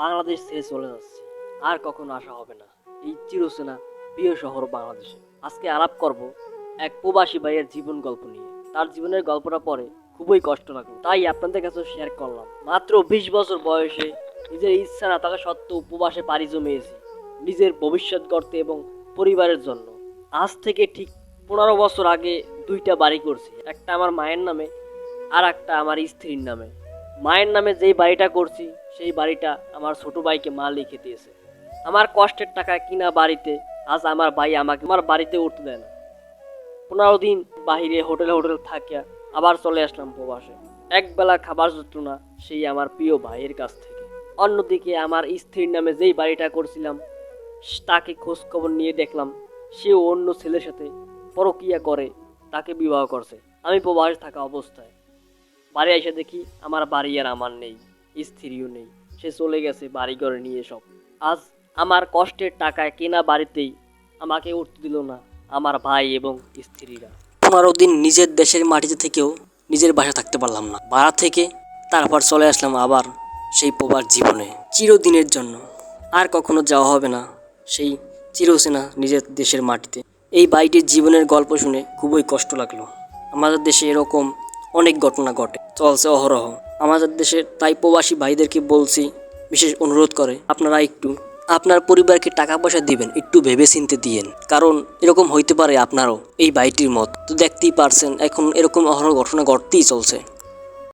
বাংলাদেশ ছেড়ে চলে যাচ্ছে। আর কখনো আসা হবে না। এই চিরচেনা প্রিয় শহর বাংলাদেশে। আজকে আলাপ করব এক প্রবাসী ভাইয়ের জীবন গল্প নিয়ে। তার জীবনের গল্পটা পরে খুবই কষ্ট লাগল। তাই আপনাদের কাছে শেয়ার করলাম। মাত্র বিশ বছর বয়সে নিজের ইচ্ছা না থাকা সত্ত্বেও উপবাসে পাড়ি জমিয়েছি। নিজের ভবিষ্যৎ গড়তে এবং পরিবারের জন্য। আজ থেকে ঠিক পনেরো বছর আগে দুইটা বাড়ি করছি। একটা আমার মায়ের নামে আর একটা আমার স্ত্রীর নামে। মায়ের নামে যেই বাড়িটা করছি, সেই বাড়িটা আমার ছোট ভাইকে মা লিখে দিয়েছে আমার কষ্টের টাকা কিনা বাড়িতে, আজ আমার ভাই আমাকে আমার বাড়িতে উঠতে দেয় না। পনেরো দিন বাহিরে হোটেলে হোটেল থাকিয়া আবার চলে আসলাম প্রবাসে। একবেলা খাবার জুটল না সেই আমার প্রিয় ভাইয়ের কাছ থেকে। অন্যদিকে আমার স্ত্রীর নামে যেই বাড়িটা করছিলাম, তাকে খোঁজ খবর নিয়ে দেখলাম, সেও অন্য ছেলের সাথে পরকিয়া করে, তাকে বিবাহ করছে। আমি প্রবাসে থাকা অবস্থায় বাড়ি এসে দেখি আমার বাড়ি আর আমার নেই, স্ত্রীও নেই। সে চলে গেছে বাড়ি ঘরে নিয়ে সব। আজ আমার কষ্টের টাকায় কেনা বাড়িতেই আমাকে উঠতে দিল না আমার ভাই এবং স্ত্রীরা। পনেরো দিন নিজের দেশের মাটিতে থেকেও নিজের বাসা থাকতে পারলাম না। ভাড়া থেকে তারপর চলে আসলাম আবার সেই প্রবার জীবনে, চিরদিনের জন্য। আর কখনো যাওয়া হবে না সেই চিরসেনা নিজের দেশের মাটিতে। এই বাড়িটির জীবনের গল্প শুনে খুবই কষ্ট লাগল। আমাদের দেশে এরকম অনেক ঘটনা ঘটে। চলছে অহরহ। আমাদের দেশে তাই প্রবাসী ভাইদেরকে বলছি, বিশেষ অনুরোধ করে আপনারা একটু আপনার পরিবারকে টাকা পয়সা দিবেন, একটু ভেবে চিনতে দিয়েন। কারণ এরকম হইতে পারে আপনারও, এই ভাইটির মত। তো দেখতেই পারছেন, এখন এরকম অহরহ ঘটনা ঘটতেই চলছে।